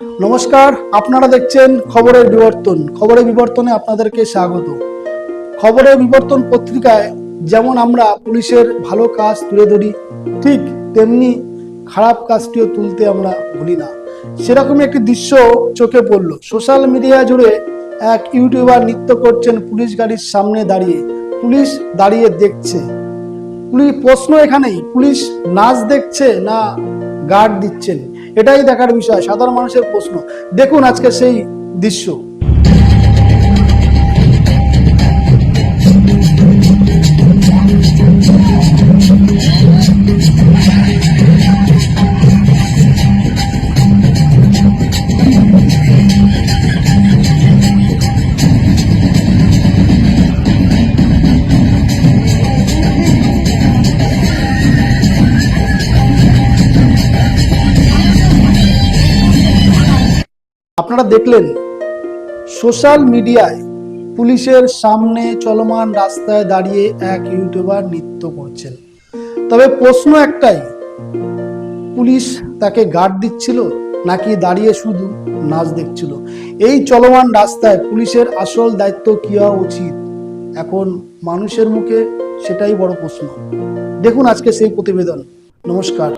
নমস্কার, আপনারা দেখছেন খবরের বিবর্তন। খবরের বিবর্তনে আপনাদেরকে স্বাগত। খবরের বিবর্তন পত্রিকায় যেমন আমরা পুলিশের ভালো কাজ তুলে ধরি, ঠিক তেমনি খারাপ কাজটিও তুলতে আমরা ভুলি না। সেরকমই একটি দৃশ্য চোখে পড়ল। সোশ্যাল মিডিয়া জুড়ে এক ইউটিউবার নৃত্য করছেন পুলিশ গাড়ির সামনে দাঁড়িয়ে। পুলিশ দাঁড়িয়ে দেখছে। পুলিশ প্রশ্ন এখানেই, পুলিশ নাচ দেখছে না গার্ড দিচ্ছেন? এটাই দেখার বিষয় সাধারণ মানুষের প্রশ্ন। দেখুন আজকে সেই দৃশ্য। আপনারা দেখলেন, সোশ্যাল মিডিয়ায় পুলিশের সামনে চলমান রাস্তায় দাঁড়িয়ে এক ইউটিউবার নৃত্য করছেন। তবে প্রশ্ন একটাই, পুলিশ তাকে গার্ড দিচ্ছিল নাকি দাঁড়িয়ে শুধু নাচ দেখছিল? এই চলমান রাস্তায় পুলিশের আসল দায়িত্ব কি হওয়া উচিত? এখন মানুষের মুখে সেটাই বড় প্রশ্ন। দেখুন আজকে সেই প্রতিবেদন। নমস্কার।